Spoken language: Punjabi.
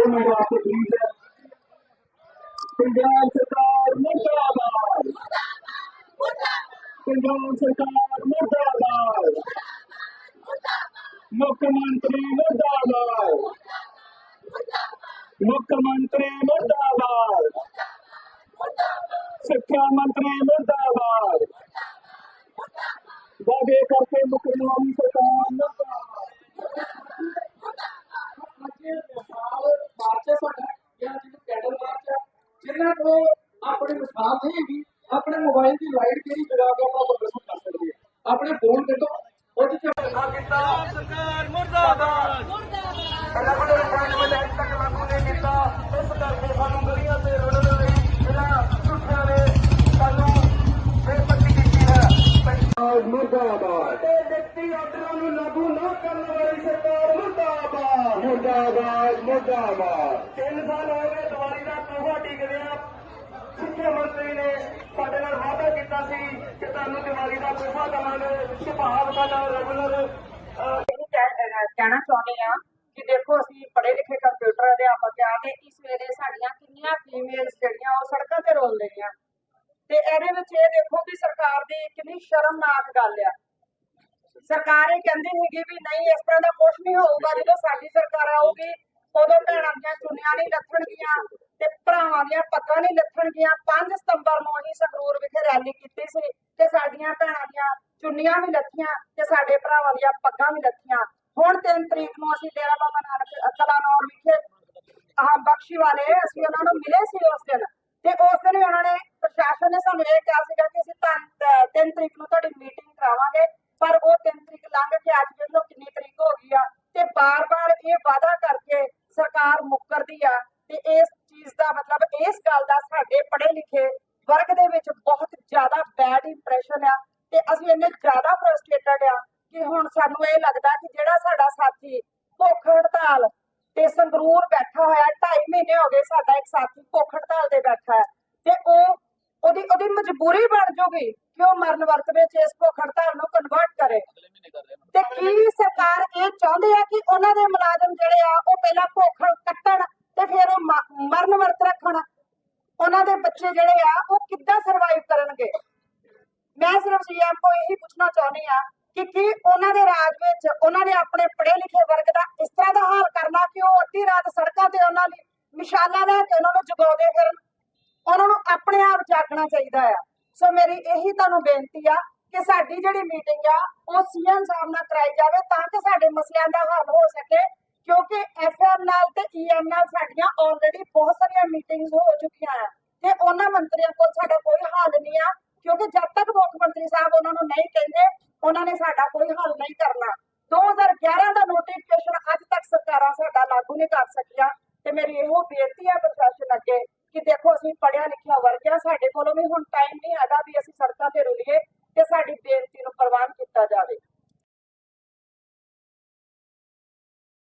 ਦੋ ਮਿੰਟ ਵਾਸਤੇ ਪਲੀਜ਼ ਪੰਜਾਬ ਸਰਕਾਰ ਮੁਰਦਾਬਾਦ ਪੰਜਾਬ ਸਰਕਾਰ ਮੁਰਦਾਬਾਦ ਮੁੱਖ ਮੰਤਰੀ ਮੁਰਦਾਬਾਦ ਮੁੱਖ ਮੰਤਰੀ ਮੁਰਦਾਬਾਦ ਸਿੱਖਿਆ ਮੰਤਰੀ ਮੁਰਦਾਬਾਦ ਵਾਅਦੇ ਕਰਕੇ ਮੁਕਰਨ ਜਿਨ੍ਹਾਂ ਕੋ ਆਪਣੀ ਮਿਸਾਲ ਨਹੀਂ ਹੈਗੀ ਆਪਣੇ ਮੋਬਾਈਲ ਦੀ ਲਾਈਟ ਕਿਹੜੀ ਜਗਾ ਕੇ ਆਪਣਾ ਪ੍ਰਦਰਸ਼ਨ ਕਰ ਸਕਦੇ ਆ ਆਪਣੇ ਫੋਨ ਤੇ ਤੋਂ ਉਹਦੇ ਚ ਸਰਕਾਰ ਮੁਰਦਾਬਾਦ। ਲੱਗਦੇ ਰਿਫਾਈਨਮੈਂਟ ਐਕਟ ਤੱਕ ਲਾਗੂ ਨਹੀਂ ਕੀਤਾ। ਇਸ ਕਰਕੇ ਸਾਨੂੰ ਗਲੀਆਂ ਤੇ ਰੋਡ ਦੇ ਲਈ ਇਹਨਾਂ ਝੂਠਿਆਂ ਨੇ ਸਾਨੂੰ ਬੇਪੱਤੀ ਕੀਤੀ ਹੈ। ਮੁਰਦਾਬਾਦ। ਤੇ ਵਿਅਕਤੀ ਆਰਡਰਾਂ ਨੂੰ ਲਾਗੂ ਨਾ ਕਰਨ ਵਾਲੀ ਸਰਕਾਰ ਮੁਰਦਾਬਾਦ ਮੁਰਦਾਬਾਦ। ਤਿੰਨ ਸਾਲ ਹੋ ਗਏ ਦੀਵਾਲੀ ਦਾ ਤੋਹਫਾ ਟਿਕਦਿਆਂ ਸਿੱਖਿਆ ਮੰਤਰੀ ਨੇ ਸਾਡੇ ਨਾਲ ਵਾਅਦਾ ਕੀਤਾ ਸੀ ਕਿ ਤੁਹਾਨੂੰ ਦੀਵਾਲੀ ਦਾ ਤੋਹਫਾ ਦੇਵਾਂਗੇ। ਸੁਭਾਅ ਸਾਡਾ ਰੈਗੂਲਰ ਕਹਿਣਾ ਚਾਹੁੰਦੇ ਆ ਕਿ ਦੇਖੋ ਅਸੀਂ ਪੜ੍ਹੇ ਲਿਖੇ ਕੰਪਿਊਟਰ ਅਧਿਆਪਕ ਆ ਤੇ ਇਸ ਵੇਲੇ ਸਾਡੀਆਂ ਕਿੰਨੀਆਂ ਫੀਮੇਲਸ ਜਿਹੜੀਆਂ ਉਹ ਸੜਕਾਂ ਤੇ ਰੋਲ ਰਹੀਆਂ ਤੇ ਇਹਦੇ ਵਿੱਚ ਇਹ ਦੇਖੋ ਕਿ ਸਰਕਾਰ ਦੀ ਕਿੰਨੀ ਸ਼ਰਮਨਾਕ ਗੱਲ ਆ। ਸਰਕਾਰ ਇਹ ਕਹਿੰਦੀ ਸੀਗੀ ਵੀ ਨਹੀਂ, ਇਸ ਤਰ੍ਹਾਂ ਦਾ ਕੁਝ ਨਹੀਂ ਹੋਊਗਾ, ਜਦੋਂ ਸਾਡੀ ਸਰਕਾਰ ਆਊਗੀ, ਉਦੋਂ ਭੈਣਾਂ ਦੀਆਂ ਚੁੰਨੀਆਂ ਨਹੀਂ ਲੱਥਣਗੀਆਂ ਤੇ ਭਰਾਵਾਂ ਦੀਆਂ ਪੱਗਾਂ ਨਹੀਂ ਲੱਥਣਗੀਆਂ। 5 ਸਤੰਬਰ ਨੂੰ ਅਸੀਂ ਸੰਗਰੂਰ ਵਿਖੇ ਰੈਲੀ ਕੀਤੀ ਸੀ ਤੇ ਸਾਡੀਆਂ ਭੈਣਾਂ ਦੀਆਂ ਚੁੰਨੀਆਂ ਵੀ ਲੱਥੀਆਂ ਤੇ ਸਾਡੇ ਭਰਾਵਾਂ ਦੀਆਂ ਪੱਗਾਂ ਵੀ ਲੱਥੀਆਂ। ਹੁਣ 3 ਤਰੀਕ ਨੂੰ ਅਸੀਂ ਡੇਰਾ ਬਾਬਾ ਨਾਨਕ ਕਲਾਨੌਰ ਵਿਖੇ ਆਹ ਬਖਸ਼ੀ ਵਾਲੇ ਅਸੀਂ ਉਹਨਾਂ ਨੂੰ ਮਿਲੇ ਸੀ ਉਸ ਦਿਨ ਤੇ ਉਸ ਦਿਨ ਵੀ ਉਹਨਾਂ ਨੇ ਪ੍ਰਸ਼ਾਸਨ ਨੇ ਸਾਨੂੰ ਇਹ ਕਿਹਾ ਸੀਗਾ ਕਿ ਅਸੀਂ ਤਾਂ 3 ਤਰੀਕ ਨੂੰ ਤੁਹਾਡੀ ਮੀਟਿੰਗ ਕਰਾਵਾਂਗੇ। ਪਰ ਉਹ 3 ਤਰੀਕ ਲੰਘ ਕੇ ਅੱਜ ਵੇਖ ਲਓ ਕਿੰਨੀ ਤਰੀਕ ਹੋ ਗਈ ਆ ਤੇ ਬਾਰ-ਬਾਰ ਇਹ ਵਾਅਦਾ ਕਰਕੇ ਸਰਕਾਰ ਮੁੱਕਰਦੀ ਆ ਤੇ ਇਸ ਚੀਜ਼ ਦਾ ਮਤਲਬ ਇਸ ਗੱਲ ਦਾ ਸਾਡੇ ਪੜ੍ਹੇ ਲਿਖੇ ਵਰਗ ਦੇ ਵਿੱਚ ਬਹੁਤ ਜ਼ਿਆਦਾ ਬੈਡ ਇੰਪ੍ਰੈਸ਼ਨ ਆ ਤੇ ਅਸੀਂ ਇੰਨੇ ਜ਼ਿਆਦਾ ਫਰਸਟ੍ਰੇਟਡ ਆ ਕਿ ਹੁਣ ਸਾਨੂੰ ਇਹ ਲੱਗਦਾ ਕਿ ਜਿਹੜਾ ਸਾਡਾ ਸਾਥੀ ਭੁੱਖ ਹੜਤਾਲ ਤੇ ਸੰਗਰੂਰ ਬੈਠਾ ਹੋਇਆ 2.5 ਮਹੀਨੇ ਹੋ ਗਏ ਸਾਡਾ ਇੱਕ ਸਾਥੀ ਭੁੱਖ ਹੜਤਾਲ ਤੇ ਬੈਠਾ ਹੈ ਤੇ ਉਹ ਉਹਦੀ ਉਹਦੀ ਮਜਬੂਰੀ ਬਣ ਜੂਗੀ ਕਿ ਉਹ ਮਰਨ ਵਰਤ ਵਿੱਚ ਇਸ ਭੁੱਖ ਹੜਤਾਲ ਨੂੰ ਕਨਵਰਟ ਕਰੇ। ਤੇ ਕੀ ਸਰਕਾਰ ਇਹ ਚਾਹੁੰਦੇ ਆ ਕਿ ਉਹਨਾਂ ਦੇ ਮੁਲਾਜ਼ਮ ਜਿਹੜੇ ਆ ਉਹ ਪਹਿਲਾਂ ਭੁੱਖ ਕੱਟਣ ਤੇ ਫਿਰ ਉਹ ਮਰਨ ਵਰਤ ਰੱਖਣ। ਉਹਨਾਂ ਦੇ ਬੱਚੇ ਜਿਹੜੇ ਆ ਉਹ ਕਿੱਦਾਂ ਸਰਵਾਈਵ ਕਰਨਗੇ? ਮੈਂ ਸਿਰਫ ਸੀਐਮ ਕੋ ਇਹੀ ਪੁੱਛਣਾ ਚਾਹੁੰਦੀ ਆ ਕਿ ਕੀ ਉਹਨਾਂ ਦੇ ਰਾਜ ਵਿੱਚ ਉਹਨਾਂ ਨੇ ਆਪਣੇ ਪੜ੍ਹੇ ਲਿਖੇ ਵਰਗ ਦਾ ਇਸ ਤਰ੍ਹਾਂ ਦਾ ਹਾਲ ਕਰਨਾ ਕਿ ਉਹ ਅੱਧੀ ਰਾਤ ਸੜਕਾਂ ਤੇ ਉਹਨਾਂ ਲਈ ਮਿਸਾਲਾਂ ਲੈ ਕੇ ਉਹਨਾਂ ਨੂੰ ਆਪਣੇ ਜਾਗਣਾ ਚਾਹੀਦਾ ਆ। ਸੋ ਮੇਰੀ ਇਹੀ ਤੁਹਾਨੂੰ ਬੇਨਤੀ ਆ ਕਿ ਸਾਡੀ ਜਿਹੜੀ ਮੀਟਿੰਗ ਆ, ਉਹ ਸੀਐਮ ਸਾਹਿਬ ਨਾਲ ਕਰਾਈ ਜਾਵੇ ਤਾਂ ਕਿ ਸਾਡੇ ਮਸਲਿਆਂ ਦਾ ਹੱਲ ਹੋ ਸਕੇ, ਕਿਉਂਕਿ ਐਫਐਮ ਨਾਲ ਤੇ ਈਐਮ ਨਾਲ ਸਾਡੀਆਂ ਆਲਰੇਡੀ ਬਹੁਤ ਸਾਰੀਆਂ ਮੀਟਿੰਗਸ ਹੋ ਚੁੱਕੀਆਂ ਆ। ਤੇ ਉਹਨਾਂ ਮੰਤਰੀਆਂ ਕੋਲ ਸਾਡਾ ਕੋਈ ਹੱਲ ਨਹੀਂ ਆ, ਕਿਉਂਕਿ ਜਦ ਤੱਕ ਮੁੱਖ ਮੰਤਰੀ ਸਾਹਿਬ ਉਹਨਾਂ ਨੂੰ ਨਹੀਂ ਕਹਿੰਦੇ, ਉਹਨਾਂ ਨੇ ਸਾਡਾ ਕੋਈ ਹੱਲ ਨਹੀਂ ਕਰਨਾ। 2011 ਦਾ ਨੋਟੀਫਿਕੇਸ਼ਨ ਅੱਜ ਤੱਕ ਸਰਕਾਰਾਂ ਸਾਡਾ ਲਾਗੂ ਨਹੀਂ ਕਰ ਸਕੀਆਂ। ਤੇ ਮੇਰੀ ਇਹੋ ਬੇਨਤੀ ਹੈ ਪ੍ਰਸ਼ਾਸਨ ਅੱਗੇ ਕਿ ਦੇਖੋ ਅਸੀਂ ਪੜਿਆ ਲਿਖਿਆ ਵਰਗ ਆ ਸਾਡੇ ਕੋਲੋਂ ਵੀ ਹੁਣ ਟਾਈਮ ਨਹੀਂ ਹੈਗਾ ਵੀ ਅਸੀਂ ਸੜਕਾਂ ਤੇ ਰੁਲੀਏ ਤੇ ਸਾਡੀ ਬੇਨਤੀ ਨੂੰ ਪ੍ਰਵਾਨ ਕੀਤਾ ਜਾਵੇ।